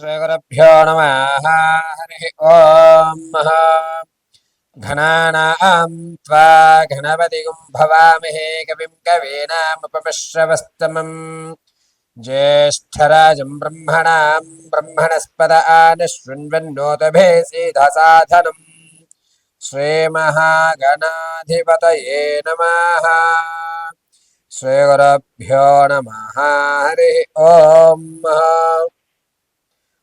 శ్రీగురుభ్యో నమ హరి ఓం ఘనానాం త్వా గణపతిగుం భవామహే కవిం కవీనాముపమిశ్రవస్తమం జ్యేష్ఠరాజం బ్రహ్మణాం బ్రహ్మణస్పద ఆనశృణ్వన్నోతభే సీధసాధనం శ్రీమహాగణాధిపతయే నమ శ్రీగురుభ్యో నమ హరి ఓం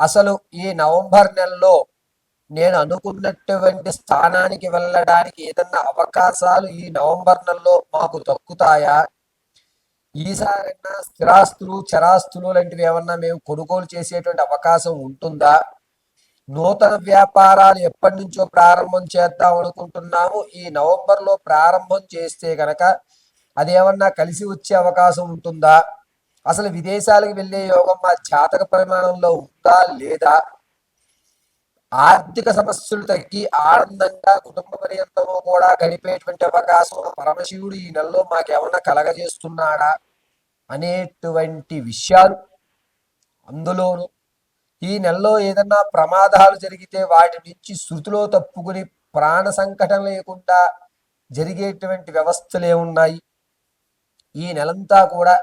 అసలు ఈ నవంబర్ నెలలో నేను అనుకున్నటువంటి స్థానానికి వెళ్ళడానికి ఏదన్నా అవకాశాలు ఈ నవంబర్ నెలలో మాకు దక్కుతాయా? ఈసారైనా స్థిరాస్తులు చరాస్తులు లాంటివి ఏమన్నా మేము కొనుగోలు చేసేటువంటి అవకాశం ఉంటుందా? నూతన వ్యాపారాలు ఎప్పటి నుంచో ప్రారంభం చేద్దాం అనుకుంటున్నాము. ఈ నవంబర్లో ప్రారంభం చేస్తే గనక అదేమన్నా కలిసి వచ్చే అవకాశం ఉంటుందా? అసలు విదేశాలకు వెళ్ళే యోగం మా జాతక పరిమాణంలో ఉందా లేదా? ఆర్థిక సమస్యలు తగ్గి ఆనందంగా కుటుంబ పర్యంతము కూడా గడిపేటువంటి అవకాశం పరమశివుడు ఈ నెలలో మాకేమన్నా కలగజేస్తున్నాడా అనేటువంటి విషయాలు అందులోనూ. ఈ నెలలో ఏదన్నా ప్రమాదాలు జరిగితే వాటి నుంచి శృతిలో తప్పుకుని ప్రాణ సంకటం లేకుండా జరిగేటువంటి వ్యవస్థలు ఏమున్నాయి ఈ నెలంతా కూడా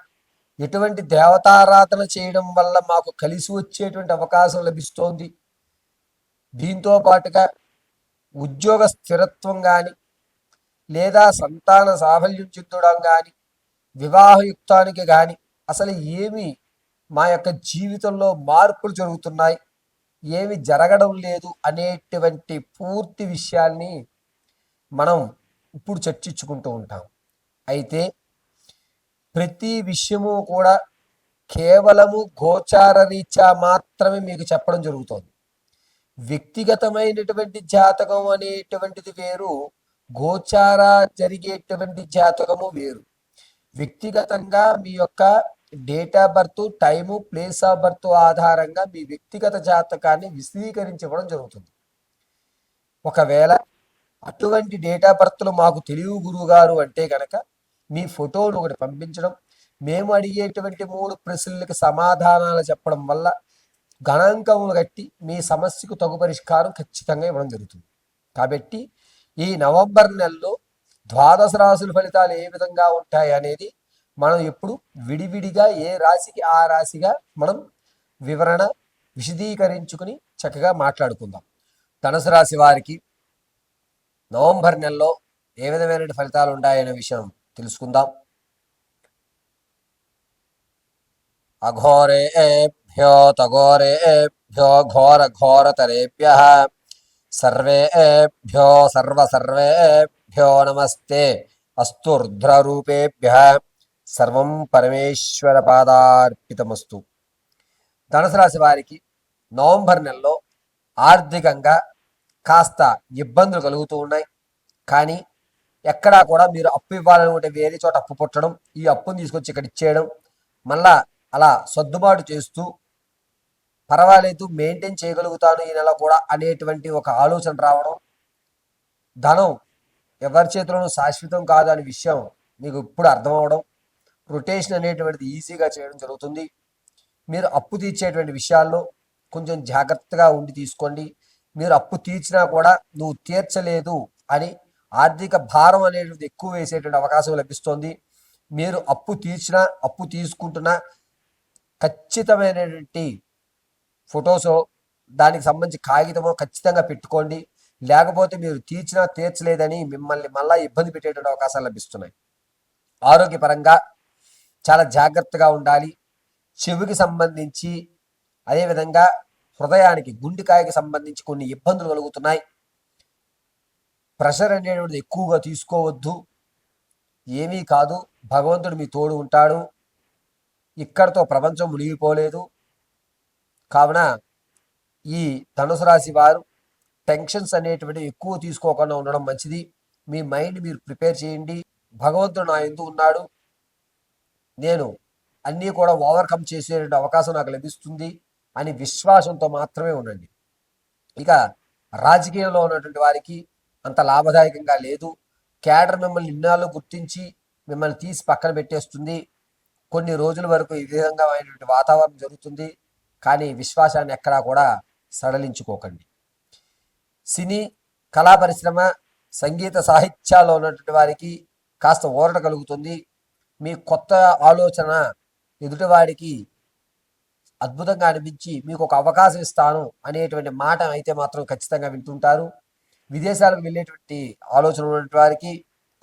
ఎటువంటి దేవతారాధన చేయడం వల్ల మాకు కలిసి వచ్చేటువంటి అవకాశం లభిస్తోంది. దీంతో పాటుగా ఉద్యోగ స్థిరత్వం కానీ లేదా సంతాన సాఫల్యం చెందడం కానీ వివాహయుక్తానికి కానీ అసలు ఏమి మా యొక్క జీవితంలో మార్పులు జరుగుతున్నాయి. ఏమి జరగడం లేదు అనేటువంటి పూర్తి విషయాల్ని మనం ఇప్పుడు చర్చించుకుంటూ ఉంటాం. అయితే ప్రతి విషయము కూడా కేవలము గోచార రీత్యా మాత్రమే మీకు చెప్పడం జరుగుతుంది. వ్యక్తిగతమైనటువంటి జాతకం అనేటువంటిది వేరు గోచార జరిగేటువంటి జాతకము వేరు. వ్యక్తిగతంగా మీ యొక్క date of birth time place of birth ఆధారంగా మీ వ్యక్తిగత జాతకాన్ని విశదీకరించడం జరుగుతుంది. ఒకవేళ అటువంటి డేట్ ఆఫ్ బర్త్లు మాకు తెలివి గురువు గారు అంటే కనుక మీ ఫోటోను ఒకటి పంపించడం మేము అడిగేటువంటి మూడు ప్రశ్నలకు సమాధానాలు చెప్పడం వల్ల గణాంకములు కట్టి మీ సమస్యకు తగు పరిష్కారం ఖచ్చితంగా ఇవ్వడం జరుగుతుంది. కాబట్టి ఈ నవంబర్ నెలలో ద్వాదశ రాశుల ఫలితాలు ఏ విధంగా ఉంటాయి అనేది మనం ఎప్పుడు విడివిడిగా ఏ రాశికి ఆ రాశిగా మనం వివరణ విశదీకరించుకుని చక్కగా మాట్లాడుకుందాం. ధనుసు రాశి వారికి నవంబర్ నెలలో ఏ విధమైన ఫలితాలు ఉంటాయనే విషయం తెలుసుకుందాం. అఘోరేభ్యో తఘోరేభ్యో ఘోర ఘోరతరేభ్య సర్వేభ్యో సర్వ నమస్తే. అస్తు రుద్రరూపేభ్య సర్వం పరమేశ్వర పాదార్పితమస్తు ధనుసు రాశి వారికి నవంబర్ నెలలో ఆర్థికంగా కాస్త ఇబ్బందులు కలుగుతూ ఉన్నాయి. కానీ ఎక్కడా కూడా మీరు అప్పు ఇవ్వాలనుకుంటే వేరే చోట అప్పు పుట్టడం ఈ అప్పును తీసుకొచ్చి ఇక్కడ ఇచ్చేయడం మళ్ళా అలా సర్దుబాటు చేస్తూ పర్వాలేదు మెయింటైన్ చేయగలుగుతాను ఈ నెల కూడా అనేటువంటి ఒక ఆలోచన రావడం ధనం ఎవరి చేతిలోనూ శాశ్వతం కాదు అనే విషయం మీకు ఇప్పుడు అర్థం అవడం రొటేషన్ అనేటువంటిది ఈజీగా చేయడం జరుగుతుంది. మీరు అప్పు తీర్చేటువంటి విషయాల్లో కొంచెం జాగ్రత్తగా ఉండి తీసుకోండి. మీరు అప్పు తీర్చినా కూడా నువ్వు తీర్చలేదు అని ఆర్థిక భారం అనేటువంటి ఎక్కువ వేసేటువంటి అవకాశం లభిస్తోంది. మీరు అప్పు తీర్చినా అప్పు తీసుకుంటున్నా ఖచ్చితమైనటువంటి ఫొటోసో దానికి సంబంధించి కాగితమో ఖచ్చితంగా పెట్టుకోండి. లేకపోతే మీరు తీర్చినా తీర్చలేదని మిమ్మల్ని మళ్ళా ఇబ్బంది పెట్టేటువంటి అవకాశాలు లభిస్తున్నాయి. ఆరోగ్యపరంగా చాలా జాగ్రత్తగా ఉండాలి. చెవికి సంబంధించి అదేవిధంగా హృదయానికి గుండెకాయకి సంబంధించి కొన్ని ఇబ్బందులు కలుగుతున్నాయి. ప్రెషర్ అనేటువంటిది ఎక్కువగా తీసుకోవద్దు. ఏమీ కాదు. భగవంతుడు మీ తోడు ఉంటాడు. ఇక్కడతో ప్రపంచం మునిగిపోలేదు. కావున ఈ ధనుసు రాశి వారు టెన్షన్స్ అనేటువంటి ఎక్కువ తీసుకోకుండా ఉండడం మంచిది. మీ మైండ్ మీరు ప్రిపేర్ చేయండి. భగవంతుడు నా ఎందు ఉన్నాడు. నేను అన్నీ కూడా ఓవర్కమ్ చేసే అవకాశం నాకు లభిస్తుంది అని విశ్వాసంతో మాత్రమే ఉండండి. ఇక రాజకీయంలో ఉన్నటువంటి వారికి అంత లాభదాయకంగా లేదు. కేడర్ మిమ్మల్ని ఇన్నాళ్ళు గుర్తించి మిమ్మల్ని తీసి పక్కన పెట్టేస్తుంది. కొన్ని రోజుల వరకు ఈ విధంగా అయినటువంటి వాతావరణం జరుగుతుంది. కానీ విశ్వాసాన్ని ఎక్కడా కూడా సడలించుకోకండి. సినీ కళా పరిశ్రమ సంగీత సాహిత్యాల్లో ఉన్నటువంటి వారికి కాస్త ఊరట కలుగుతుంది. మీ కొత్త ఆలోచన ఎదుటివాడికి అద్భుతంగా అనిపించి మీకు ఒక అవకాశం ఇస్తాను అనేటువంటి మాట అయితే మాత్రం ఖచ్చితంగా వింటుంటారు. విదేశాలకు వెళ్ళేటువంటి ఆలోచన ఉన్నటువంటి వారికి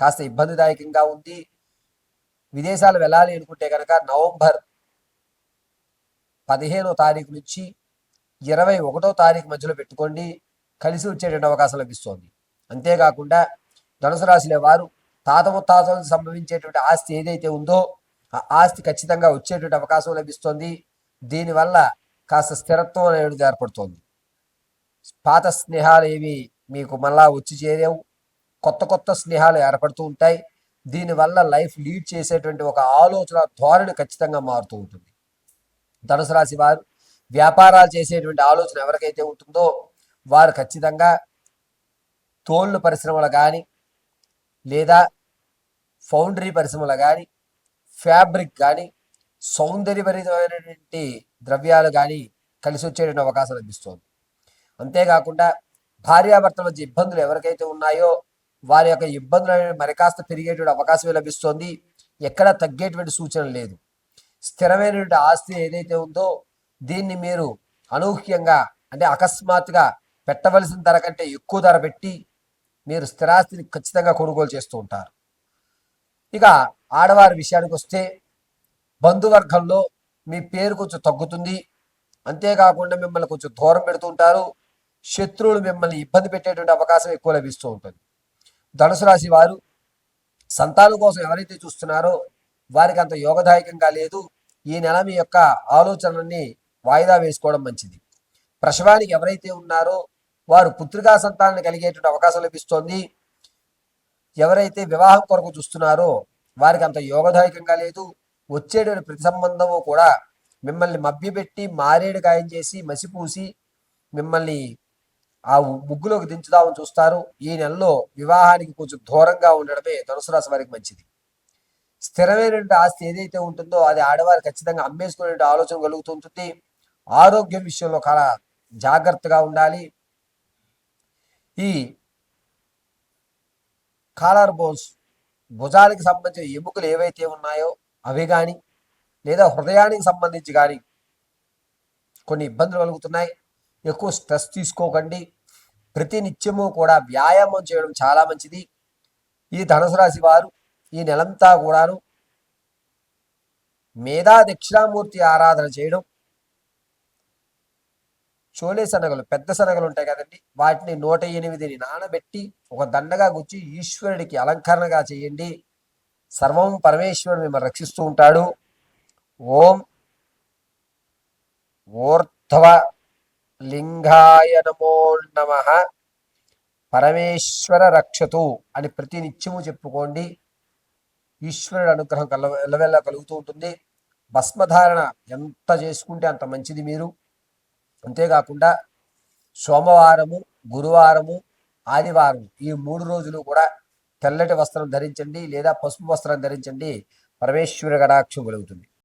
కాస్త ఇబ్బందిదాయకంగా ఉంది. విదేశాలు వెళ్ళాలి అనుకుంటే కనుక నవంబర్ పదిహేనో తారీఖు నుంచి ఇరవై ఒకటో తారీఖు మధ్యలో పెట్టుకోండి. కలిసి వచ్చేటువంటి అవకాశం లభిస్తోంది. అంతేకాకుండా ధనుసు రాశిలో వారు తాత ముత్తాతలు సంభవించేటువంటి ఆస్తి ఏదైతే ఉందో ఆ ఆస్తి ఖచ్చితంగా వచ్చేటువంటి అవకాశం లభిస్తోంది. దీనివల్ల కాస్త స్థిరత్వం అనేది ఏర్పడుతోంది. పాత స్నేహాలు ఏవి మీకు మళ్ళా వచ్చి చేరేవు. కొత్త కొత్త స్నేహాలు ఏర్పడుతూ ఉంటాయి. దీనివల్ల లైఫ్ లీడ్ చేసేటువంటి ఒక ఆలోచన ధోరణి ఖచ్చితంగా మారుతూ ఉంటుంది. ధనుసు రాశి వారు వ్యాపారాలు చేసేటువంటి ఆలోచన ఎవరికైతే ఉంటుందో వారు ఖచ్చితంగా తోళ్ళు పరిశ్రమలు కానీ లేదా ఫౌండరీ పరిశ్రమలు కానీ ఫ్యాబ్రిక్ కానీ సౌందర్యభరితమైనటువంటి ద్రవ్యాలు కానీ కలిసి వచ్చేటువంటి అవకాశం లభిస్తుంది. అంతేకాకుండా భార్యాభర్తల మధ్య ఇబ్బందులు ఎవరికైతే ఉన్నాయో వారి యొక్క ఇబ్బందులు అనేవి మరి కాస్త పెరిగేటువంటి అవకాశం లభిస్తోంది. ఎక్కడ తగ్గేటువంటి సూచన లేదు. స్థిరమైనటువంటి ఆస్తి ఏదైతే ఉందో దీన్ని మీరు అనూహ్యంగా అంటే అకస్మాత్తుగా పెట్టవలసిన ధర కంటే ఎక్కువ ధర పెట్టి మీరు స్థిరాస్తిని ఖచ్చితంగా కొనుగోలు చేస్తూ ఉంటారు. ఇక ఆడవారి విషయానికి వస్తే బంధువర్గంలో మీ పేరు కొంచెం తగ్గుతుంది. అంతేకాకుండా మిమ్మల్ని కొంచెం దూరం పెడుతుంటారు శత్రువులు మిమ్మల్ని ఇబ్బంది పెట్టేటువంటి అవకాశం ఎక్కువ లభిస్తూ ఉంటుంది. ధనుసు రాశి వారు సంతానం కోసం ఎవరైతే చూస్తున్నారో వారికి అంత యోగదాయకంగా లేదు. ఈ నెల మీ యొక్క ఆలోచనల్ని వాయిదా వేసుకోవడం మంచిది. ప్రసవానికి ఎవరైతే ఉన్నారో వారు పుత్రికా సంతానాన్ని కలిగేటువంటి అవకాశం లభిస్తోంది. ఎవరైతే వివాహం కొరకు చూస్తున్నారో వారికి అంత యోగదాయకంగా లేదు. వచ్చేటువంటి ప్రతి సంబంధము కూడా మిమ్మల్ని మభ్యపెట్టి మారేడు గాయం చేసి మసిపూసి మిమ్మల్ని ఆ ముగ్గులోకి దించుదామని చూస్తారు. ఈ నెలలో వివాహానికి కొంచెం దూరంగా ఉండడమే ధనుసు రాశి వారికి మంచిది. స్థిరమైన ఆస్తి ఏదైతే ఉంటుందో అది ఆడవారు ఖచ్చితంగా అమ్మేసుకునే ఆలోచన కలుగుతుంటుంది ఆరోగ్యం విషయంలో చాలా జాగ్రత్తగా ఉండాలి. ఈ కాలర్ బోన్స్ భుజానికి సంబంధించిన ఎముకలు ఏవైతే ఉన్నాయో అవి కానీ లేదా హృదయానికి సంబంధించి కానీ కొన్ని ఇబ్బందులు కలుగుతున్నాయి. ఎక్కువ స్ట్రెస్ తీసుకోకండి. ప్రతి నిత్యము కూడా వ్యాయామం చేయడం చాలా మంచిది. ఈ ధనుసు రాశి వారు ఈ నెలంతా కూడాను మేధా దక్షిణామూర్తి ఆరాధన చేయడం. చోలే శనగలు పెద్ద శనగలు ఉంటాయి కదండి. వాటిని నూట ఎనిమిదిని నానబెట్టి ఒక దండగా గుచ్చి ఈశ్వరుడికి అలంకరణగా చేయండి. సర్వం పరమేశ్వరుడు మిమ్మల్ని రక్షిస్తూ ఉంటాడు. ఓం ఓర్ధవ లింగాయ నమో నమ. పరమేశ్వర రక్షతు అని ప్రతి నిత్యము చెప్పుకోండి. ఈశ్వరుడు అనుగ్రహం కల ఎల్లవెల్ల కలుగుతూ ఉంటుంది. భస్మధారణ ఎంత చేసుకుంటే అంత మంచిది మీరు. అంతేకాకుండా సోమవారము గురువారము ఆదివారం ఈ మూడు రోజులు కూడా తెల్లటి వస్త్రం ధరించండి లేదా పసుపు వస్త్రం ధరించండి. పరమేశ్వర కటాక్షం కలుగుతుంది.